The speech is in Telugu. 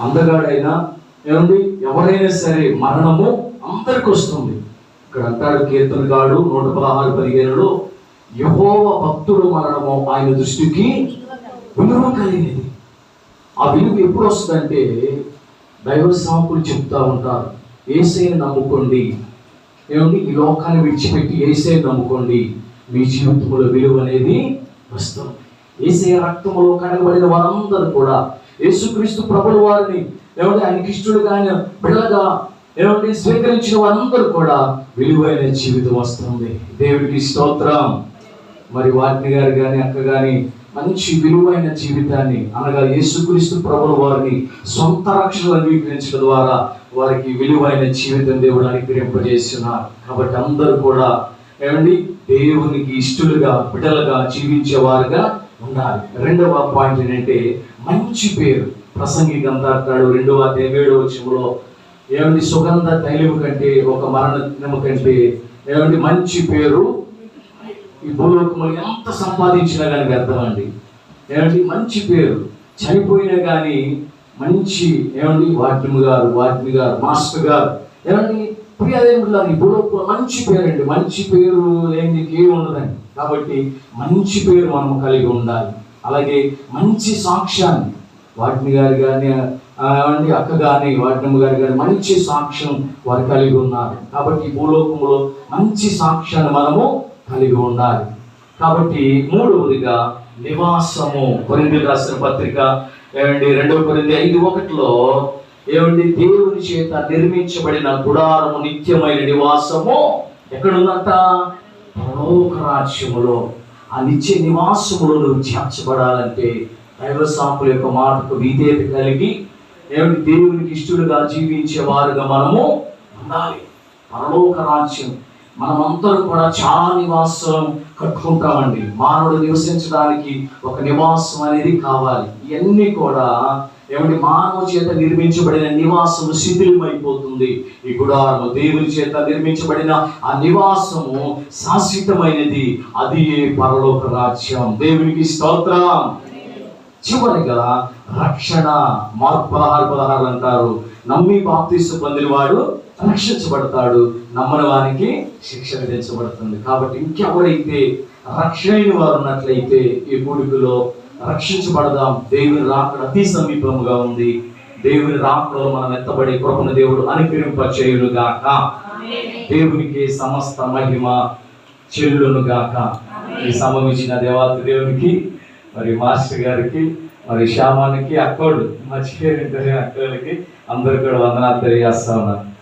అందగాడైనా ఏమండి? ఎవరైనా సరే మరణము అందరికి వస్తుంది. ఇక్కడ అంటాడు కీర్తనగాడు నూట పదహారు పదిహేనులో యహోవ భక్తుడు మరణము ఆయన దృష్టికి విలువ కలిగింది ఆ విలువ ఎప్పుడు వస్తుందంటే దైవ సాకులు చెప్తా ఉంటారు. ఏసైని నమ్ముకోండి. ఏమండి? ఈ లోకాన్ని విడిచిపెట్టి ఏసైని నమ్ముకోండి. మీ జీవితంలో విలువ అనేది వస్తుంది. ఏసై రక్తములో కడగబడిన వారందరూ కూడా యేసుక్రీస్తు ప్రభుల వారిని ఏమంటే ఆయనకి ఇష్టడుగా ఆయన బిడ్డగా ఏమంటే స్వీకరించిన వారందరూ కూడా విలువైన జీవితం వస్తుంది. దేవుడికి స్తోత్రం. మరి వాటిని గారు కానీ అక్క కానీ మంచి విలువైన జీవితాన్ని అనగా యేసుక్రీస్తు ప్రభుల వారిని సొంత రక్షణ అంగీకరించడం ద్వారా వారికి విలువైన జీవితం దేవుడు అనుగ్రహింపజేస్తున్నారు. కాబట్టి అందరూ కూడా ఏమండి దేవునికి ఇష్టలుగా బిడ్డలుగా జీవించేవారుగా ఉండాలి. రెండవ పాయింట్ ఏంటంటే మంచి పేరు. ప్రసంగి అంటాడు రెండవ ఏడవ వచ్చంలో ఏమండి సుగంధ తైలం కంటే ఒక మరణము కంటే ఏమండి మంచి పేరు? ఈ భూలోకములు ఎంత సంపాదించినా కానీ వ్యర్థమండి. ఏమండి మంచి పేరు? చనిపోయినా కానీ మంచి ఏమండి వాటిమి గారు వాటిమి గారు మాస్టర్ గారు ఏమండి ప్రియాదేవుడు ఈ భూలోకంలో మంచి పేరు అండి మంచి పేరు లేని ఏమి ఉండదండి కాబట్టి మంచి పేరు మనం కలిగి ఉండాలి. అలాగే మంచి సాక్ష్యాన్ని వాటిని గారు కానీ ఏమండి అక్క కానీ వాటినమ్మ గారు కానీ మంచి సాక్ష్యం వారు కలిగి ఉన్నారు. కాబట్టి భూలోకంలో మంచి సాక్ష్యాన్ని మనము కలిగి ఉండాలి. కాబట్టి మూడవదిగా నివాసము. కొరింది రాసిన పత్రిక ఏమండి రెండవ కొరింది ఐదు ఒకటిలో ఏమండి దేవుని చేత నిర్మించబడిన గుడారము నిత్యమైన నివాసము. ఎక్కడుందంట పరలోక రాజ్యములో ఆ నిత్య నివాసములో నువ్వు చేర్చబడాలంటే దైవ సాంపుల యొక్క మాటకు విధేయత కలిగి ఏమిటి దేవునికి ఇష్టలుగా జీవించే వారుగా మనము ఉండాలి. పరలోక రాజ్యం మనమందరం కూడా చాలా నివాసం కట్టుకుంటామండి. మానవుడు నివసించడానికి ఒక నివాసం అనేది కావాలి. ఇవన్నీ కూడా ఏమంటే మానవ చేత నిర్మించబడిన నివాసము శిథిలమైపోతుంది. ఈ గుడారము దేవుని చేత నిర్మించబడిన ఆ నివాసము శాశ్వతమైనది. అది ఏ పరలోక రాజ్యం. దేవునికి స్తోత్రం. చివరిగా రక్షణ మార్పు పదహారు పదహారు అంటారు. నమ్మి బాప్తీసు పొందిన వాడు రక్షించబడతాడు. నమ్మని వారికి శిక్ష విధించబడుతుంది. కాబట్టి ఇంకెవరైతే రక్షణ వారు ఉన్నట్లయితే ఈ కూడికలో రక్షించబడదాం. దేవుని రాకడ అతి సమీపముగా ఉంది. దేవుని రాకడలో మనం ఎత్తబడే కృపణ దేవుడు అనుకరింప గాక దేవునికి సమస్త మహిమ చెల్లునుగాక. ఈ సమమించిన దేవాతి దేవునికి మరి మాస్టర్ గారికి మరి శ్యామానికి అక్కోడు మర్చిపోయిన అక్కడికి అందరు కూడా వందనాలు తెలియజేస్తా ఉన్నాను